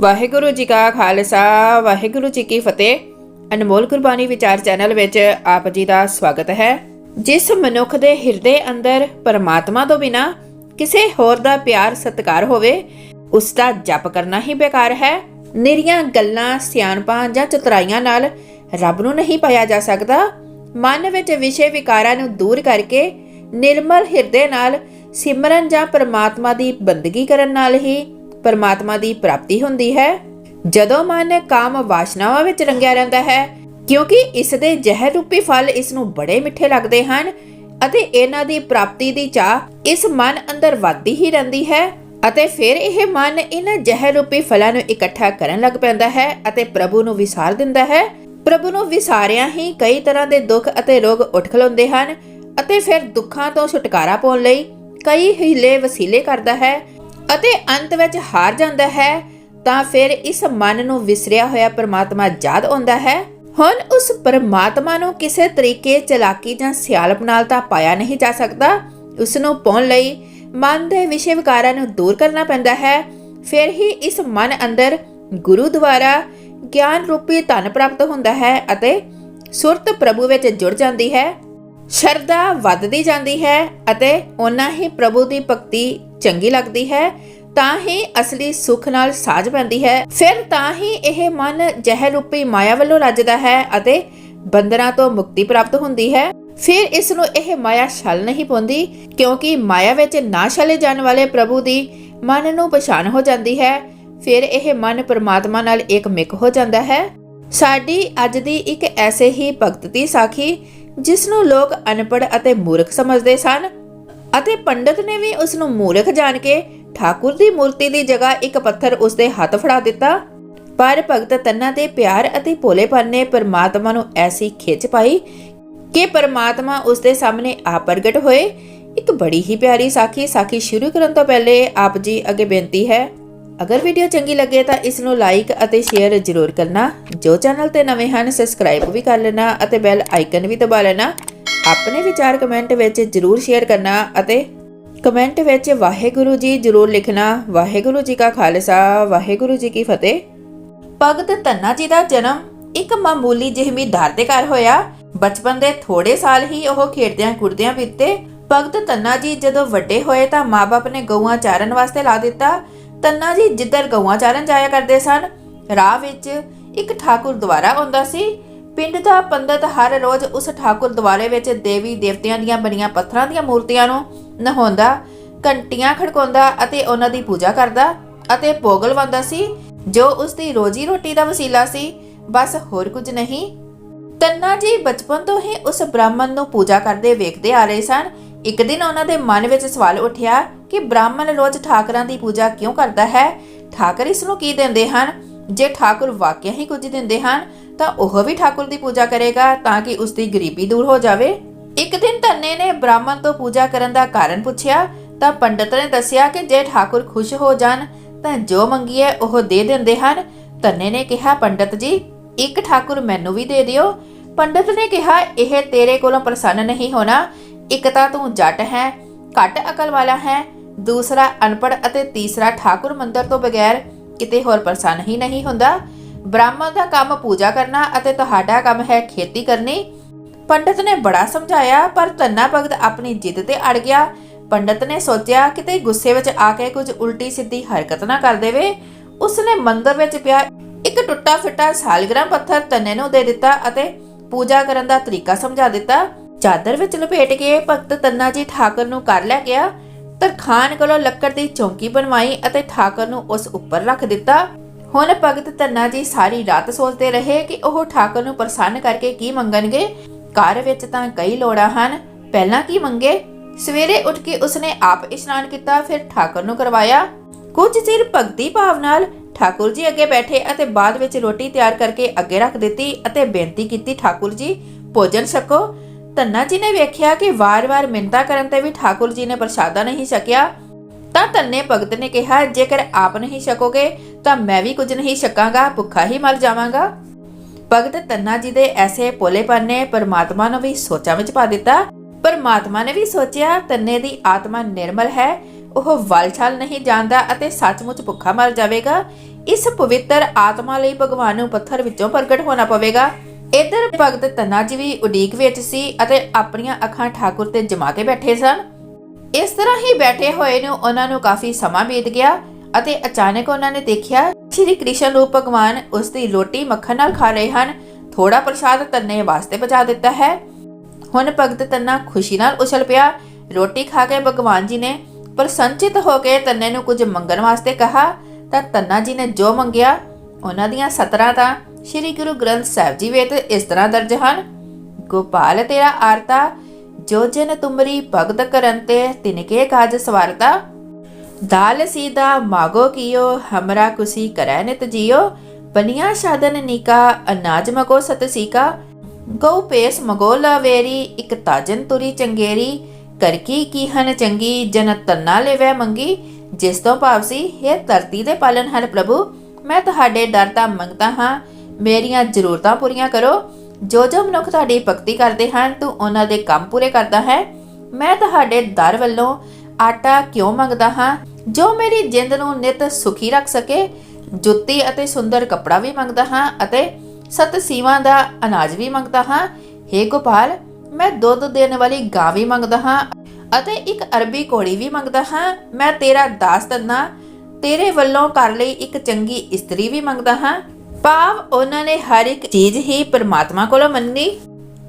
ਵਾਹਿਗੁਰੂ ਜੀ ਕਾ ਖਾਲਸਾ, ਵਾਹਿਗੁਰੂ ਜੀ ਕੀ ਫਤਿਹ। ਅਨਮੋਲ ਗੁਰਬਾਣੀ ਵਿਚਾਰ ਚੈਨਲ ਵਿੱਚ ਆਪ ਜੀ ਦਾ ਸਵਾਗਤ ਹੈ। ਜਿਸ ਮਨੁੱਖ ਦੇ ਹਿਰਦੇ ਅੰਦਰ ਪਰਮਾਤਮਾ ਤੋਂ ਬਿਨਾ ਕਿਸੇ ਹੋਰ ਦਾ ਪਿਆਰ ਸਤਿਕਾਰ ਹੋਵੇ, ਉਸ ਦਾ ਜਪ ਕਰਨਾ ਹੀ ਬੇਕਾਰ ਹੈ। ਨਿਰੀਆਂ ਗੱਲਾਂ, ਸਿਆਣਪਾਂ ਜਾਂ ਚਤਰਾਈਆਂ ਨਾਲ ਰੱਬ ਨੂੰ ਨਹੀਂ ਪਾਇਆ ਜਾ ਸਕਦਾ। ਮਨ ਵਿੱਚ ਵਿਸ਼ੇ ਵਿਕਾਰਾਂ ਨੂੰ ਦੂਰ ਕਰਕੇ ਨਿਰਮਲ ਹਿਰਦੇ ਨਾਲ ਸਿਮਰਨ ਜਾਂ ਪਰਮਾਤਮਾ ਦੀ ਬੰਦਗੀ ਕਰਨ ਨਾਲ ਹੀ ਪਰਮਾਤਮਾ ਦੀ ਪ੍ਰਾਪਤੀ ਹੁੰਦੀ ਹੈ। ਜਦੋਂ ਮਨ ਕਾਮ ਵਾਸ਼ਨਾਵਾਂ ਵਿੱਚ ਰੰਗਿਆ ਰਹਿੰਦਾ ਹੈ, ਕਿਉਂਕਿ ਇਸ ਦੇ ਜ਼ਹਿਰ ਰੂਪੀ ਫਲ ਇਸ ਨੂੰ ਬੜੇ ਮਿੱਠੇ ਲੱਗਦੇ ਹਨ ਅਤੇ ਇਹਨਾਂ ਦੀ ਪ੍ਰਾਪਤੀ ਦੀ ਚਾਹ ਇਸ ਮਨ ਅੰਦਰ ਵੱਧਦੀ ਹੀ ਰਹਿੰਦੀ ਹੈ ਅਤੇ ਫਿਰ ਇਹ ਮਨ ਇਹਨਾਂ ਜ਼ਹਿਰ ਰੂਪੀ ਫਲਾਂ ਨੂੰ ਇਕੱਠਾ ਕਰਨ ਲੱਗ ਪੈਂਦਾ ਹੈ ਅਤੇ ਪ੍ਰਭੂ ਨੂੰ ਵਿਸਾਰ ਦਿੰਦਾ ਹੈ। ਪ੍ਰਭੂ ਨੂੰ ਵਿਸਾਰਿਆ ਹੀ ਕਈ ਤਰ੍ਹਾਂ ਦੇ ਦੁੱਖ ਅਤੇ ਰੋਗ ਉੱਠ ਖਲੋਂਦੇ ਹਨ ਅਤੇ ਫਿਰ ਦੁੱਖਾਂ ਤੋਂ ਛੁਟਕਾਰਾ ਪਾਉਣ ਲਈ ਕਈ ਹੀਲੇ ਵਸੀਲੇ ਕਰਦਾ ਹੈ ਅਤੇ ਅੰਤ ਵਿੱਚ ਹਾਰ ਜਾਂਦਾ ਹੈ, ਤਾਂ ਫਿਰ ਇਸ ਮਨ ਨੂੰ ਵਿਸਰਿਆ ਹੋਇਆ ਪਰਮਾਤਮਾ ਯਾਦ ਆਉਂਦਾ ਹੈ। ਹੁਣ ਉਸ ਪਰਮਾਤਮਾ ਨੂੰ ਕਿਸੇ ਤਰੀਕੇ ਚਲਾਕੀ ਜਾਂ ਸਿਆਲਪ ਨਾਲ ਤਾਂ ਪਾਇਆ ਨਹੀਂ ਜਾ ਸਕਦਾ। ਉਸ ਨੂੰ ਪਾਉਣ ਲਈ ਮਨ ਦੇ ਵਿਸ਼ੇ ਵਿਕਾਰਾਂ ਨੂੰ ਦੂਰ ਕਰਨਾ ਪੈਂਦਾ ਹੈ। ਫਿਰ ਹੀ ਇਸ ਮਨ ਅੰਦਰ ਗੁਰੂ ਦੁਆਰਾ ਗਿਆਨ ਰੂਪੀ ਧਨ ਪ੍ਰਾਪਤ ਹੁੰਦਾ ਹੈ ਅਤੇ ਸੁਰਤ ਪ੍ਰਭੂ ਵਿੱਚ ਜੁੜ ਜਾਂਦੀ ਹੈ। ਸ਼ਰਧਾ ਵੱਧਦੀ ਜਾਂਦੀ ਹੈ ਅਤੇ ਉਹਨਾਂ ਹੀ ਪ੍ਰਭੂ ਦੀ ਭਗਤੀ ਚੰਗੀ ਲੱਗਦੀ ਹੈ, ਤਾਂ ਹੀ ਅਸਲੀ ਸੁੱਖ ਨਾਲ ਸਾਝ ਪੈਂਦੀ ਹੈ। ਫਿਰ ਤਾਂ ਹੀ ਇਹ ਮਨ ਜ਼ਹਿਰ ਰੂਪੀ ਮਾਇਆ ਵੱਲੋਂ ਰੱਜਦਾ ਹੈ ਅਤੇ ਬੰਦਰਾਂ ਤੋਂ ਮੁਕਤੀ ਪ੍ਰਾਪਤ ਹੁੰਦੀ ਹੈ। ਫਿਰ ਇਸ ਨੂੰ ਇਹ ਮਾਇਆ ਛਲ ਨਹੀਂ ਪਾਉਂਦੀ, ਕਿਉਂਕਿ ਮਾਇਆ ਵਿੱਚ ਨਾ ਛਲੇ ਜਾਣ ਵਾਲੇ ਪ੍ਰਭੂ ਦੀ ਮਨ ਨੂੰ ਪਛਾਣ ਹੋ ਜਾਂਦੀ ਹੈ। ਫਿਰ ਇਹ ਮਨ ਪਰਮਾਤਮਾ ਨਾਲ ਇੱਕਮਿਕ ਹੋ ਜਾਂਦਾ ਹੈ। ਸਾਡੀ ਅੱਜ ਦੀ ਇੱਕ ਐਸੇ ਹੀ ਭਗਤ ਦੀ ਸਾਖੀ, ਜਿਸ ਨੂੰ ਲੋਕ ਅਨਪੜ੍ਹ ਅਤੇ ਮੂਰਖ ਸਮਝਦੇ ਸਨ ਅਤੇ ਪੰਡਤ ਨੇ ਵੀ ਉਸ ਨੂੰ ਮੂਰਖ ਜਾਣ ਕੇ ਠਾਕੁਰ ਦੀ ਮੂਰਤੀ ਦੀ ਜਗ੍ਹਾ ਇੱਕ ਪੱਥਰ ਉਸ ਦੇ ਹੱਥ ਫੜਾ ਦਿੱਤਾ। ਪਰ ਭਗਤ ਤੰਨਾ ਦੇ ਪਿਆਰ ਅਤੇ ਭੋਲੇਪਨ ਨੇ ਪਰਮਾਤਮਾ ਨੂੰ ਐਸੀ ਖਿੱਚ ਪਾਈ ਕਿ ਪਰਮਾਤਮਾ ਉਸ ਦੇ ਸਾਹਮਣੇ ਆ ਪ੍ਰਗਟ ਹੋਏ। ਇੱਕ ਬੜੀ ਹੀ ਪਿਆਰੀ ਸਾਖੀ ਸਾਖੀ ਸ਼ੁਰੂ ਕਰਨ ਤੋਂ ਪਹਿਲੇ ਆਪ ਜੀ ਅੱਗੇ ਬੇਨਤੀ ਹੈ, ਅਗਰ ਵੀਡੀਓ ਚੰਗੀ ਲੱਗੇ ਤਾਂ ਇਸ ਨੂੰ ਲਾਈਕ ਅਤੇ ਸ਼ੇਅਰ ਜ਼ਰੂਰ ਕਰਨਾ। ਜੋ ਚੈਨਲ ਤੇ ਨਵੇਂ ਹਨ ਸਬਸਕ੍ਰਾਈਬ ਵੀ ਕਰ ਲੈਣਾ ਅਤੇ ਬੈਲ ਆਈਕਨ ਵੀ ਦਬਾ ਲੈਣਾ। ਆਪਣੇ ਵਿਚਾਰ ਕਮੈਂਟ ਵਿੱਚ ਜ਼ਰੂਰ ਸ਼ੇਅਰ ਕਰਨਾ ਅਤੇ ਕਮੈਂਟ ਵਿੱਚ ਵਾਹਿਗੁਰੂ ਜੀ ਜ਼ਰੂਰ ਲਿਖਣਾ। ਵਾਹਿਗੁਰੂ ਜੀ ਕਾ ਖਾਲਸਾ, ਵਾਹਿਗੁਰੂ ਜੀ ਕੀ ਫਤਿਹ। ਭਗਤ ਧੰਨਾ ਜੀ ਦਾ ਜਨਮ ਇੱਕ ਮਾਮੂਲੀ ਜਹਮੀਦਾਰ ਦੇ ਘਰ ਹੋਇਆ। ਬਚਪਨ ਦੇ ਥੋੜੇ ਸਾਲ ਹੀ ਉਹ ਖੇਡਦਿਆਂ ਕੁੜਦਿਆਂ ਬੀਤੇ। ਭਗਤ ਤੰਨਾ ਜੀ ਜਦੋਂ ਵੱਡੇ ਹੋਏ ਤਾਂ ਮਾਪੇ ਨੇ ਗਊਆਂ ਚਾਰਨ ਵਾਸਤੇ ਲਾ ਦਿੱਤਾ। ਤੰਨਾ ਜੀ ਜਿੱਧਰ ਗਊਆਂ ਚਾਰਨ ਜਾਇਆ ਕਰਦੇ ਸਨ, ਰਾਹ ਵਿੱਚ ਇੱਕ ਠਾਕੁਰ ਦੁਆਰਾ ਆਉਂਦਾ ਸੀ। ਪਿੰਡ ਦਾ ਪੰਡਤ ਹਰ ਰੋਜ਼ ਉਸ ਠਾਕੁਰ ਦੁਆਰੇ ਵਿੱਚ ਦੇਵੀ ਦੇਵਤਿਆਂ ਦੀਆਂ ਬਣੀਆਂ ਪੱਥਰਾਂ ਦੀਆਂ ਮੂਰਤੀਆਂ ਨੂੰ ਨਹਾਉਂਦਾ, ਘੰਟੀਆਂ ਖੜਕਾਉਂਦਾ ਅਤੇ ਉਹਨਾਂ ਦੀ ਪੂਜਾ ਕਰਦਾ ਅਤੇ ਭੋਗ ਲਵਾਉਂਦਾ ਸੀ, ਜੋ ਉਸ ਦੀ ਰੋਜੀ ਰੋਟੀ ਦਾ ਵਸੀਲਾ ਸੀ, ਬਸ ਹੋਰ ਕੁਝ ਨਹੀਂ। ਤੰਨਾ ਜੀ ਬਚਪਨ ਤੋਂ ਹੀ ਉਸ ਬ੍ਰਾਹਮਣ ਨੂੰ ਪੂਜਾ ਕਰਦੇ ਵੇਖਦੇ ਆ ਰਹੇ ਸਨ। ਇੱਕ ਦਿਨ ਉਹਨਾਂ ਦੇ ਮਨ ਵਿੱਚ ਸਵਾਲ ਉੱਠਿਆ ਕਿ ਬ੍ਰਾਹਮਣ ਰੋਜ਼ ਠਾਕਰਾਂ ਦੀ ਪੂਜਾ ਕਿਉਂ ਕਰਦਾ ਹੈ? ਠਾਕਰ ਇਸ ਨੂੰ ਕੀ ਦਿੰਦੇ ਹਨ? ਜੇ ਠਾਕੁਰ ਵਾਕਿਆ ਹੀ ਕੁਝ ਦਿੰਦੇ ਹਨ, ਤਾਂ ਉਹ ਵੀ ਠਾਕੁਰ ਦੀ ਪੂਜਾ ਕਰੇਗਾ ਤਾਂ ਕਿ ਉਸ ਦੀ ਗਰੀਬੀ ਦੂਰ ਹੋ ਜਾਵੇ। ਇੱਕ ਦਿਨ ਧੰਨੇ ਨੇ ਬ੍ਰਾਹਮਣ ਤੋਂ ਪੂਜਾ ਕਰਨ ਦਾ ਕਾਰਨ ਪੁੱਛਿਆ, ਤਾਂ ਪੰਡਤ ਨੇ ਦੱਸਿਆ ਕਿ ਜੇ ਠਾਕੁਰ ਖੁਸ਼ ਹੋ ਜਾਣ, ਤਾਂ ਜੋ ਮੰਗੀਏ ਉਹ ਦੇ ਦਿੰਦੇ ਹਨ। ਧੰਨੇ ਨੇ ਕਿਹਾ, ਪੰਡਤ ਜੀ, ਇੱਕ ਠਾਕੁਰ ਮੈਨੂੰ ਵੀ ਦੇ ਦਿਓ। ਪੰਡਤ ਨੇ ਕਿਹਾ, ਇਹ ਤੇਰੇ ਕੋਲੋਂ ਪ੍ਰਸੰਨ ਨਹੀਂ ਹੋਣਾ। ਇੱਕ ਤਾਂ ਤੂੰ ਜੱਟ ਹੈ, ਘੱਟ ਅਕਲ ਵਾਲਾ ਹੈ। ਦੂਸਰਾ ਅਨਪੜ੍ਹ ਅਤੇ ਤੀਸਰਾ ਠਾਕੁਰ ਮੰਦਰ ਤੋਂ ਬਗੈਰ ਕਿਤੇ ਹੋਰ ਪ੍ਰਸੰਨ ਹੀ ਨਹੀਂ ਹੁੰਦਾ। ਬ੍ਰਾਹਮਣ ਦਾ ਕੰਮ ਪੂਜਾ ਕਰਨਾ ਅਤੇ ਤੁਹਾਡਾ ਕੰਮ ਹੈ ਖੇਤੀ ਕਰਨੀ। ਪੰਡਤ ਨੇ ਬੜਾ ਸਮਝਾਇਆ, ਪਰ ਧੰਨਾ ਭਗਤ ਆਪਣੀ ਜਿੱਦ ਤੇ ਅੜ ਗਿਆ। ਪੰਡਤ ਨੇ ਸੋਚਿਆ, ਕਿਤੇ ਗੁੱਸੇ ਵਿੱਚ ਆ ਕੇ ਕੁਝ ਉਲਟੀ ਸਿੱਧੀ ਹਰਕਤ ਨਾ ਕਰ ਦੇਵੇ। ਉਸਨੇ ਮੰਦਰ ਵਿੱਚ ਪਿਆ ਇੱਕ ਟੁੱਟਾ ਫਿੱਟਾ ਸਾਲਗ੍ਰਾਮ ਪੱਥਰ ਤੰਨੇ ਨੂੰ ਦੇ ਦਿੱਤਾ ਅਤੇ ਪੂਜਾ ਕਰਨ ਦਾ ਤਰੀਕਾ ਸਮਝਾ ਦਿੱਤਾ। ਚਾਦਰ ਵਿੱਚ ਲਪੇਟ ਕੇ ਭਗਤ ਤੰਨਾ ਜੀ ਠਾਕਰ ਨੂੰ ਕਰ ਲੈ ਗਿਆ। ਤਰਖਾਨ ਕੋਲੋਂ ਲੱਕੜ ਦੀ ਚੌਂਕੀ ਬਣਵਾਈ ਅਤੇ ਠਾਕਰ ਨੂੰ ਉਸ ਉੱਪਰ ਰੱਖ ਦਿੱਤਾ। ਹੁਣ ਭਗਤ ਤੰਨਾ ਜੀ ਸਾਰੀ ਰਾਤ ਸੋਚਦੇ ਰਹੇ ਕਿ ਉਹ ਠਾਕਰ ਨੂੰ ਪ੍ਰਸੰਨ ਕਰਕੇ ਕੀ ਮੰਗਣਗੇ। ਘਰ ਵਿੱਚ ਤਾਂ ਕਈ ਲੋੜਾਂ ਹਨ। ਪਹਿਲਾਂ ਕੀ ਮੰਗੇ? ਸਵੇਰੇ ਉੱਠ ਕੇ ਉਸਨੇ ਆਪ ਇਸ਼ਨਾਨ ਕੀਤਾ, ਫਿਰ ਠਾਕੁਰ ਨੂੰ ਕਰਵਾਇਆ। ਕੁਝ ਚਿਰ ਭਗਤੀ ਭਾਵ ਨਾਲ ਠਾਕੁਰ ਜੀ ਅੱਗੇ ਬੈਠੇ ਅਤੇ ਬਾਅਦ ਵਿੱਚ ਰੋਟੀ ਤਿਆਰ ਕਰਕੇ ਅੱਗੇ ਰੱਖ ਦਿੱਤੀ ਅਤੇ ਬੇਨਤੀ ਕੀਤੀ ਠਾਕੁਰ ਜੀ, ਭੋਜਨ ਛਕੋ। ਧੰਨਾ ਜੀ ਨੇ ਵੇਖਿਆ ਕਿ ਵਾਰ-ਵਾਰ ਮਿੰਤਾ ਕਰਨ ਤੇ ਵੀ ਠਾਕੁਰ ਜੀ ਨੇ ਪ੍ਰਸ਼ਾਦਾ ਨਹੀਂ ਛਕਿਆ, ਤਾਂ ਧੰਨੇ ਭਗਤ ਨੇ ਕਿਹਾ, ਜੇਕਰ ਆਪ ਨਹੀਂ ਛਕੋਗੇ, ਤਾਂ ਮੈਂ ਵੀ ਕੁਝ ਨਹੀਂ ਛਕਾਂਗਾ, ਭੁੱਖਾ ਹੀ ਮਰ ਜਾਵਾਂਗਾ। ਭਗਤ ਤੰਨਾ ਜੀ ਦੇ ਐਸੇ ਭੋਲੇਪਨ ਨੇ ਪਰਮਾਤਮਾ ਨੂੰ ਵੀ ਸੋਚਾਂ ਵਿੱਚ ਪਾ ਦਿੱਤਾ। ਪਰਮਾਤਮਾ ਨੇ ਵੀ ਸੋਚਿਆ ਤੰਨੇ ਦੀ ਆਤਮਾ ਨਿਰਮਲ ਹੈ, ਉਹ ਵਲਛਲ ਨਹੀਂ ਜਾਣਦਾ ਅਤੇ ਸੱਚਮੁੱਚ ਭੁੱਖਾ ਮਰ ਜਾਵੇਗਾ। ਇਸ ਪਵਿੱਤਰ ਆਤਮਾ ਲਈ ਭਗਵਾਨ ਨੂੰ ਪੱਥਰ ਵਿੱਚੋਂ ਪ੍ਰਗਟ ਹੋਣਾ ਪਵੇਗਾ। ਇਧਰ ਭਗਤ ਤੰਨਾ ਜੀ ਵੀ ਉਡੀਕ ਵਿੱਚ ਸੀ ਅਤੇ ਆਪਣੀਆਂ ਅੱਖਾਂ ਠਾਕੁਰ ਤੇ ਜਮਾ ਕੇ ਬੈਠੇ ਸਨ। ਇਸ ਤਰ੍ਹਾਂ ਹੀ ਬੈਠੇ ਹੋਏ ਨੂੰ ਉਹਨਾਂ ਨੂੰ ਕਾਫੀ ਸਮਾਂ ਬੀਤ ਗਿਆ ਅਤੇ ਅਚਾਨਕ ਉਹਨਾਂ ਨੇ ਦੇਖਿਆ, ਸ਼੍ਰੀ ਕ੍ਰਿਸ਼ਨ ਰੂਪ ਭਗਵਾਨ ਉਸ ਦੀ ਰੋਟੀ ਮੱਖਣ ਨਾਲ ਖਾ ਰਹੇ ਹਨ। ਥੋੜਾ ਪ੍ਰਸ਼ਾਦ ਤੰਨੇ ਵਾਸਤੇ ਬਚਾ ਦਿੱਤਾ ਹੈ। ਹੁਣ ਭਗਤ ਤੰਨਾ ਖੁਸ਼ੀ ਨਾਲ ਉਛਲ ਪਿਆ। ਰੋਟੀ ਖਾ ਕੇ ਭਗਵਾਨ ਜੀ ਨੇ ਪ੍ਰਸੰਚਿਤ ਹੋ ਕੇ ਤੰਨੇ ਨੂੰ ਕੁਝ ਮੰਗਣ ਵਾਸਤੇ ਕਹਾ, ਤਾਂ ਤੰਨਾ ਜੀ ਨੇ ਜੋ ਮੰਗਿਆ, ਉਹਨਾਂ ਦੀਆਂ ਸਤਰਾਂ ਤਾਂ ਸ੍ਰੀ ਗੁਰੂ ਗ੍ਰੰਥ ਸਾਹਿਬ ਜੀ ਵਿੱਚ ਇਸ ਤਰ੍ਹਾਂ ਦਰਜ ਹਨ। ਗੋਪਾਲ, ਤੇਰਾ ਆਰਤਾ, ਜੋ ਜਨ ਤੁਮਰੀ ਭਗਤ ਕਰਨ ਤੇ ਤਿਨਕੇ ਕਾਜ ਸਵਾਰਤਾ। ਦਾਲ ਸੀਦਾ ਮਾਗੋ ਕੀਓ, ਹਮਰਾ ਕੁਸੀ ਕਰੈ ਨਿਤ ਜੀਓ। ਬਨੀਆ ਸਾਧਨ ਨੀਕਾ, ਅਨਾਜ ਮਗੋ ਸਤ ਸੀਕਾ। ਗਉ ਪੇਸ ਮਗੋ ਲਾਵੇਰੀ, ਇਕ ਤਾਜਨ ਤੁਰੀ ਚੰਗੇਰੀ। ਕਰਕੀ ਕੀ ਹਨ ਚੰਗੀ, ਜਨ ਤੰਨਾ ਲੈਵੈ ਮੰਗੀ। ਜਿਸ ਤੋਂ ਭਾਵ ਸੀ ਇਹ ਧਰਤੀ ਦੇ ਪਾਲਣ ਹਨ ਪ੍ਰਭੂ, ਮੈਂ ਤੁਹਾਡੇ ਦਰ ਦਾ ਮੰਗਦਾ ਹਾਂ। ਮੇਰੀਆਂ ਜ਼ਰੂਰਤਾਂ ਪੂਰੀਆਂ ਕਰੋ। ਜੋ ਜੋ ਮਨੁੱਖ ਤੁਹਾਡੀ ਭਗਤੀ ਕਰਦੇ ਹਨ, ਤੂੰ ਉਹਨਾਂ ਦੇ ਕੰਮ ਪੂਰੇ ਕਰਦਾ ਹੈ। ਮੈਂ ਤੁਹਾਡੇ ਦਰ ਵੱਲੋਂ ਆਟਾ ਕਿਉਂ ਮੰਗਦਾ ਹਾਂ? ਜੋ ਮੇਰੀ ਜਿੰਦ ਨੂੰ ਨਿਤ ਸੁਖੀ ਰੱਖ ਸਕੇ, ਜੁੱਤੀ ਅਤੇ ਸੁੰਦਰ ਕੱਪੜਾ ਵੀ ਮੰਗਦਾ ਹਾਂ ਅਤੇ ਸਤ ਸੀਵਾਂ ਦਾ ਅਨਾਜ ਵੀ ਮੰਗਦਾ ਹਾਂ। हे ਗੋਪਾਲ, ਮੈਂ ਦੁੱਧ ਦੇਣ ਵਾਲੀ ਗਾਂ ਵੀ ਮੰਗਦਾ ਹਾਂ ਅਤੇ ਇੱਕ ਅਰਬੀ ਘੋੜੀ ਵੀ ਮੰਗਦਾ ਹਾਂ। ਮੈਂ ਤੇਰਾ ਦਾਸ ਤੰਨਾ ਤੇਰੇ ਵੱਲੋਂ ਕਰ ਲਈ ਇੱਕ ਚੰਗੀ ਇਸਤਰੀ ਵੀ ਮੰਗਦਾ ਹਾਂ। ਭਾਵ ਉਹਨਾਂ ਨੇ ਹਰ ਇੱਕ ਚੀਜ਼ ਹੀ ਪਰਮਾਤਮਾ ਕੋਲੋਂ ਮੰਨੀ।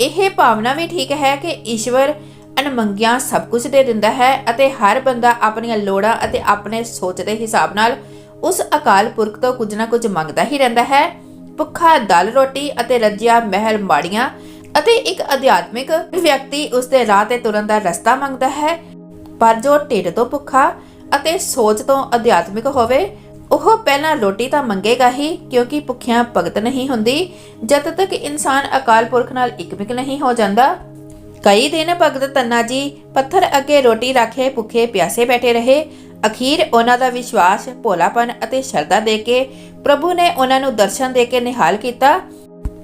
ਇਹ ਭਾਵਨਾ ਵੀ ਠੀਕ ਹੈ ਕਿ ਈਸ਼ਵਰ ਅਨਮੰਗਿਆ ਸਭ ਕੁਝ ਦੇ ਦਿੰਦਾ ਹੈ ਅਤੇ ਹਰ ਬੰਦਾ ਆਪਣੀਆਂ ਲੋੜਾਂ ਅਤੇ ਆਪਣੇ ਸੋਚ ਦੇ ਹਿਸਾਬ ਨਾਲ ਉਸ ਅਕਾਲ ਪੁਰਖ ਤੋਂ ਕੁਝ ਨਾ ਕੁਝ ਮੰਗਦਾ ਹੀ ਰਹਿੰਦਾ ਹੈ। ਭੁੱਖਾ ਦਲ ਰੋਟੀ ਅਤੇ ਰੱਜਿਆ ਮਹਿਲ ਮਾੜੀਆਂ ਅਤੇ ਇੱਕ ਅਧਿਆਤਮਿਕ ਵਿਅਕਤੀ ਉਸ ਦੇ ਰਾਹ ਤੇ ਤੁਰਨ ਦਾ ਰਸਤਾ ਮੰਗਦਾ ਹੈ। ਪਰ ਜੋ ਢਿੱਡ ਤੋਂ ਭੁੱਖਾ ਅਤੇ ਸੋਚ ਤੋਂ ਅਧਿਆਤਮਿਕ ਹੋਵੇ ਉਹ ਪਹਿਲਾਂ ਰੋਟੀ ਤਾਂ ਮੰਗੇਗਾ ਹੀ, ਕਿਉਂਕਿ ਭੁੱਖਿਆਂ ਭਗਤ ਨਹੀਂ ਹੁੰਦੀ। ਜਦ ਤੱਕ ਇਨਸਾਨ ਅਕਾਲ ਪੁਰਖ ਨਾਲ ਇਕਮਿਕ ਨਹੀਂ ਹੋ ਜਾਂਦਾ। ਕਈ ਦਿਨ ਭਗਤ ਤੰਨਾ ਜੀ ਪੱਥਰ ਅੱਗੇ ਰੋਟੀ ਰੱਖੇ ਭੁੱਖੇ ਪਿਆਸੇ ਬੈਠੇ ਰਹੇ। ਅਖੀਰ ਉਹਨਾਂ ਦਾ ਵਿਸ਼ਵਾਸ, ਭੋਲਾਪਨ ਅਤੇ ਸ਼ਰਧਾ ਦੇ ਕੇ ਪ੍ਰਭੂ ਨੇ ਉਹਨਾਂ ਨੂੰ ਦਰਸ਼ਨ ਦੇ ਕੇ ਨਿਹਾਲ ਕੀਤਾ।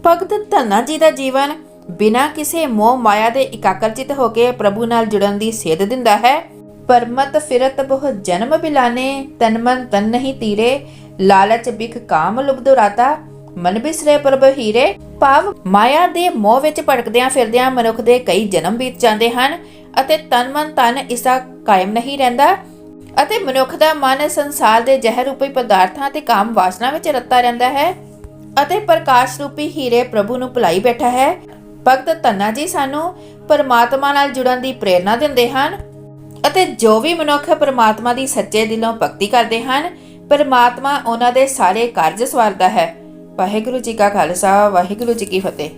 ਭਗਤ ਧੰਨਾ ਜੀ ਦਾ ਜੀਵਨ ਬਿਨਾਂ ਕਿਸੇ ਮੋਹ ਮਾਇਆ ਦੇ ਇਕਾਗਰਚਿਤ ਹੋ ਕੇ ਪ੍ਰਭੂ ਨਾਲ ਜੁੜਨ ਦੀ ਸੇਧ ਦਿੰਦਾ ਹੈ। ਪਰਮਤ ਫਿਰਤ ਬਹੁ ਜਨਮ ਬਿਲਾਨੇ, ਤਨ ਮਨ ਤਨ ਨਹੀਂ ਤੀਰੇ। ਲਾਲਚ ਬਿਖ ਕਾਮ ਲੁਬਧ ਰਾਤਾ, ਮਨ ਬਿਸਰੇ ਪ੍ਰਭ ਹੀਰੇ। ਭਾਵ ਮਾਇਆ ਦੇ ਮੋਹ ਵਿੱਚ ਭਟਕਦਿਆਂ ਫਿਰਦਿਆਂ ਮਨੁੱਖ ਦੇ ਕਈ ਜਨਮ ਬੀਤ ਜਾਂਦੇ ਹਨ ਅਤੇ ਤਨ ਮਨ ਤਨ ਇਸਾ ਕਾਇਮ ਨਹੀਂ ਰਹਿੰਦਾ ਅਤੇ ਮਨੁੱਖ ਦਾ ਮਨ ਸੰਸਾਰ ਦੇ ਜ਼ਹਿਰ ਰੂਪੀ ਪਦਾਰਥਾਂ ਤੇ ਕਾਮ ਵਾਸਨਾ ਵਿੱਚ ਰੱਤਾ ਰਹਿੰਦਾ ਹੈ ਅਤੇ ਪ੍ਰਕਾਸ਼ ਰੂਪੀ ਹੀਰੇ ਪ੍ਰਭੂ ਨੂੰ ਭੁਲਾਈ ਬੈਠਾ ਹੈ। ਭਗਤ ਤੰਨਾ ਜੀ ਸਾਨੂੰ ਪਰਮਾਤਮਾ ਨਾਲ ਜੁੜਨ ਦੀ ਪ੍ਰੇਰਣਾ ਦਿੰਦੇ ਹਨ। ਅਤੇ ਜੋ ਵੀ ਮਨੁੱਖ ਪਰਮਾਤਮਾ ਦੀ ਸੱਚੇ ਦਿਲੋਂ ਭਗਤੀ ਕਰਦੇ ਹਨ, ਪਰਮਾਤਮਾ ਉਹਨਾਂ ਦੇ ਸਾਰੇ ਕਾਰਜ ਸਵਾਰਦਾ ਹੈ। ਵਾਹਿਗੁਰੂ ਜੀ ਕਾ ਖਾਲਸਾ, ਵਾਹਿਗੁਰੂ ਜੀ ਕੀ ਫਤਿਹ।